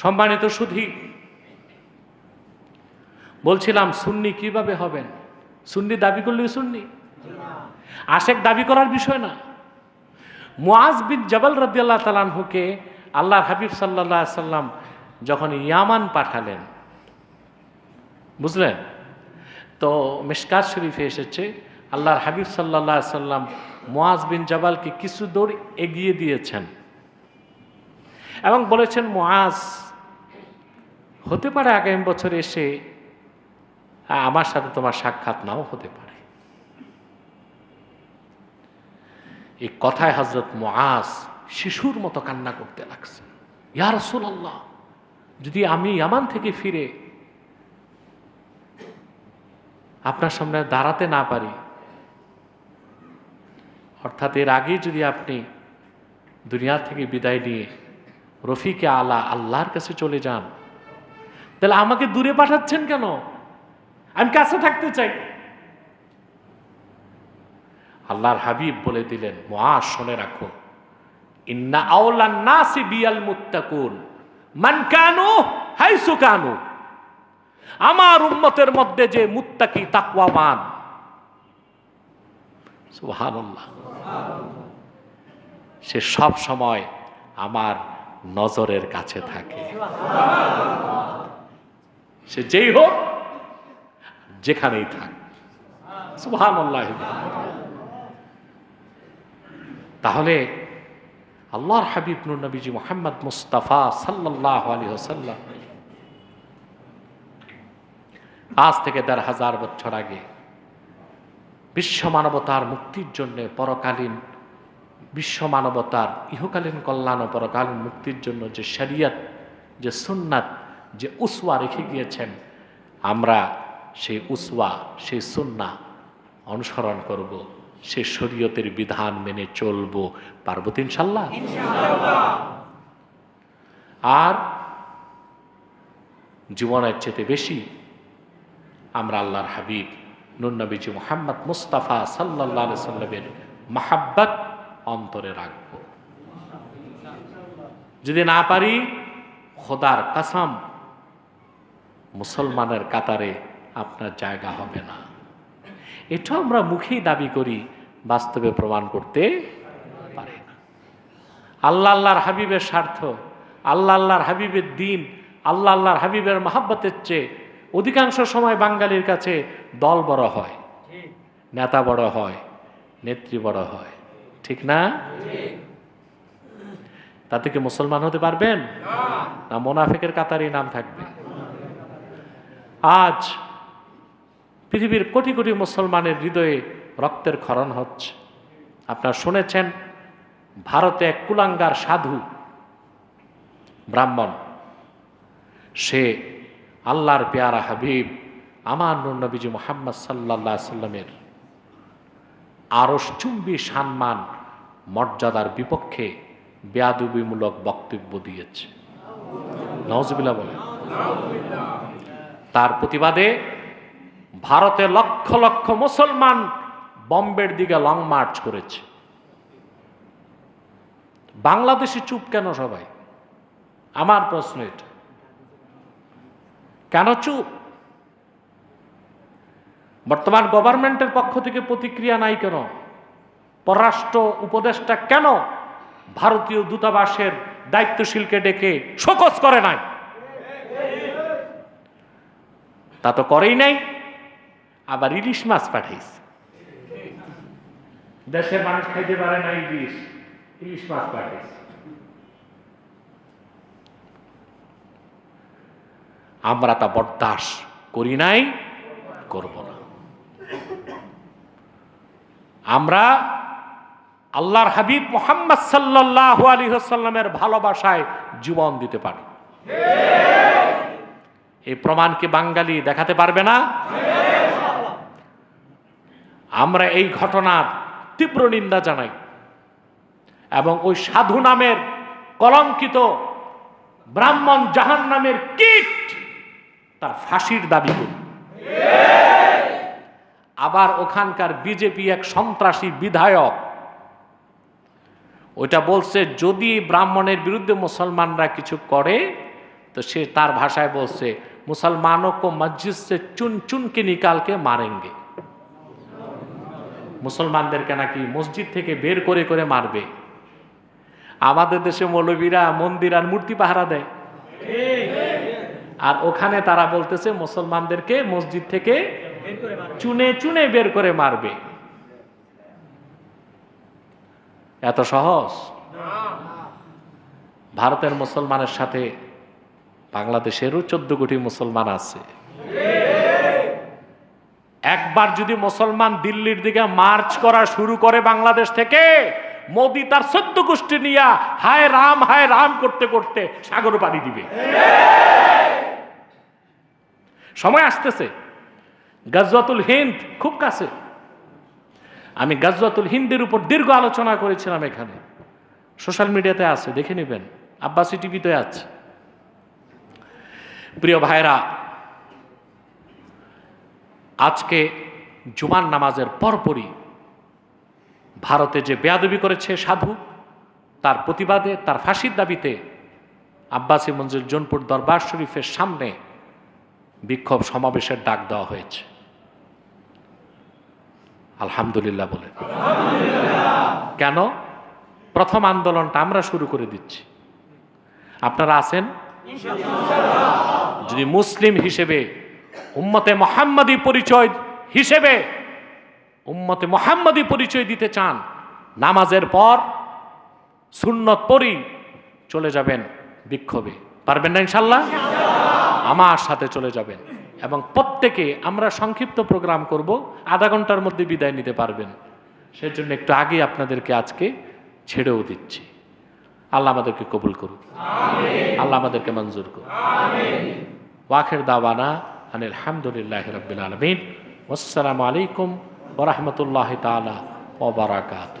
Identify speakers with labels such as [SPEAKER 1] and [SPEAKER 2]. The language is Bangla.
[SPEAKER 1] সম্মানিত সুধী, বলছিলাম, সুন্নি কীভাবে হবেন? সুন্নি দাবি করলে সুন্নি? আশেক দাবি করার বিষয় না। মুআজ বিন জবাল রদিয়াল্লাহ তালানহুকে আল্লাহ হাবিব সাল্লাহ সাল্লাম যখন ইয়ামান পাঠালেন, বুঝলেন? তো মিশকাত শরীফে এসেছে, আল্লাহর হাবিব সাল্লাহ সাল্লাম মুআজ বিন জবালকে কিছু দৌড় এগিয়ে দিয়েছেন এবং বলেছেন, মুআজ হতে পারে আগামী বছর এসে, আমার সাথে তোমার সাক্ষাৎ নাও হতে পারে। এই কথায় হজরত মুআজ শিশুর মতো কান্না করতে লাগছে। ইয়া রাসূলুল্লাহ, যদি আমি ইয়ামান থেকে ফিরে আপনার সামনে দাঁড়াতে না পারি, অর্থাৎ এর আগে যদি আপনি দুনিয়া থেকে বিদায় নিয়ে রফিকে আলা আল্লাহর কাছে চলে যান তাহলে আমাকে দূরে পাঠাচ্ছেন কেন? আমি কাছে থাকতে চাই। আল্লাহর হাবিব বলে দিলেন, মহা, শুনে রাখো। ইন্না আওলান নাসি বিয়াল মুত্তাকুন। মান কানু হাইসু কানু। আমার উম্মতের মধ্যে যে মুত্তাকি তাকওয়ামান। সুবহানাল্লাহ। সে সব সময় আমার নজরের কাছে থাকে। সে যেই হোক, যেখানেই থাক। তাহলে আল্লাহর হাবিব নুর নবীজি মোহাম্মদ মুস্তাফা সাল্লাহ আলী হোসাল্লাম আজ থেকে দেড় হাজার বছর আগে বিশ্ব মানবতার মুক্তির জন্য পরকালীন, বিশ্ব মানবতার ইহকালীন কল্যাণ ও পরকালীন মুক্তির জন্য যে শরিয়ত, যে সুন্নাত যে উসওয়া রেখে গিয়েছেন, আমরা সেই উসওয়া, সেই সুন্না অনুসরণ করব সে শরীয়তের বিধান মেনে চলব পার্বত ইনশাল্লাহ? আর জীবনের চেতে বেশি আমরা আল্লাহর হাবিব, নুন্নবীজি মোহাম্মদ মুস্তাফা সাল্লাহ সাল্লামের মাহাব্বত অন্তরে রাখব। যদি না পারি, খোদার কাসাম মুসলমানের কাতারে আপনার জায়গা হবে না। এটা আমরা মুখেই দাবি করি, বাস্তবে প্রমাণ করতে পারি না। আল্লাহ আল্লাহর হাবিবের স্বার্থ, আল্লাহ আল্লাহর হাবিবের দিন, আল্লাহ আল্লাহর হাবিবের মহাব্বতের চেয়ে অধিকাংশ সময় বাঙালির কাছে দল বড় হয়, নেতা বড় হয়, নেত্রী বড় হয়। ঠিক না? তাতে কি মুসলমান হতে পারবেন? না, মোনাফেকের কাতারই নাম থাকবে। আজ পৃথিবীর কোটি কোটি মুসলমানের হৃদয়ে রক্তের ক্ষরণ হচ্ছে। আপনারা শুনেছেন, ভারতে এক কুলাঙ্গার সাধু, ব্রাহ্মণ, সে আল্লাহর পেয়ারা হাবিব আমার নবীজি মোহাম্মদ সাল্লাহ সাল্লামের আরসচুম্বী সম্মান, মর্যাদার বিপক্ষে বেয়াদুবিমূলক বক্তব্য দিয়েছে। নওয়াজবিল্লা বলে তার প্রতিবাদে ভারতে লক্ষ লক্ষ মুসলমান বম্বের দিকে লং মার্চ করেছে। বাংলাদেশে চুপ কেন সবাই? আমার প্রশ্ন এটা। কেন চুপ? বর্তমান গভর্নমেন্টের পক্ষ থেকে প্রতিক্রিয়া নাই কেন? পররাষ্ট্র উপদেষ্টা কেন ভারতীয় দূতাবাসের দায়িত্বশীলকে ডেকে শোকজ করে নাই? তা তো করেই নাই। আবার ইলিশ মাছ পাঠাইছে। দেশের মানুষ খাইতে পারে না ইলিশ ইলিশ মাছ পাঠাইছে। আমরা তা বরদাস্ত করি নাই, করব না। আমরা আল্লাহর হাবিব মোহাম্মদ সাল্লাহ আলী সাল্লামের ভালোবাসায় জীবন দিতে পারি। এই প্রমাণকে বাঙালি দেখাতে পারবে না? আমরা এই ঘটনার তীব্র নিন্দা জানাই এবং ওই সাধু নামের কলঙ্কিত ব্রাহ্মণ জাহান নামের কীট তার ফাঁসির দাবি করি। আবার ওখানকার বিজেপি এক সন্ত্রাসী বিধায়ক ওইটা বলছে, যদি ব্রাহ্মণের বিরুদ্ধে মুসলমানরা কিছু করে, তো সে তার ভাষায় বলছে মুসলমানো কো মসজিদ সে চুন চুন কে निकाल के মুসলমানদেরকে নাকি মসজিদ থেকে বের করে করে মারবে। আমাদের দেশে মৌলবীরা মন্দির আর মূর্তি পাহারা দেয়। আর ওখানে তারা বলতেছে, মুসলমানদেরকে মসজিদ থেকে চুনে চুনে বের করে মারবে। এত সহজ? ভারতের মুসলমানের সাথে বাংলাদেশেরও চোদ্দ কোটি মুসলমান আছে। একবার যদি মুসলমান দিল্লির দিকে মার্চ করা শুরু করে বাংলাদেশ থেকে, মোদি তার চোদ্দ গোষ্ঠী নিয়ে হায় রাম হায় রাম করতে করতে সাগর পাড়ি দিবে। সময় আসতেছে। গাজওয়াতুল হিন্দ খুব কাছে। আমি গাজওয়াতুল হিন্দের উপর দীর্ঘ আলোচনা করেছিলাম এখানে। সোশ্যাল মিডিয়াতে আছে, দেখে নেবেন। আব্বাসি টিভিতে আছে। প্রিয় ভাইরা আজকে জুমার নামাজের পরপরই ভারতে যে বেয়াদবি করেছে সাধু, তার প্রতিবাদে, তার ফাঁসির দাবিতে আব্বাসী মঞ্জুর জোনপুর দরবার শরীফের সামনে বিক্ষোভ সমাবেশের ডাক দেওয়া হয়েছে। আলহামদুলিল্লাহ বলে। কেন? প্রথম আন্দোলনটা আমরা শুরু করে দিচ্ছি। আপনারা আছেন? যদি মুসলিম হিসেবে উম্মতে মোহাম্মদী পরিচয় হিসেবে উম্মতে মোহাম্মদী পরিচয় দিতে চান নামাজের পর সুন্নত পরই চলে যাবেন বিক্ষোভে। পারবেন না ইনশাল্লাহ আমার সাথে চলে যাবেন। এবং প্রত্যেকে আমরা সংক্ষিপ্ত প্রোগ্রাম করব আধা ঘণ্টার মধ্যে বিদায় নিতে পারবেন। সেজন্য একটু আগে আপনাদেরকে আজকে ছেড়েও দিচ্ছি। আল্লাহ আমাদেরকে কবুল করুক। আল্লাহ আমাদেরকে মঞ্জুর করুন ওয়াখের দাওয়ানা আনিল হামদুলিল্লাহ রবিল আলমিন আসসালামু আলাইকুম ওরহমতুল্লাহ তালা ওবরাকাত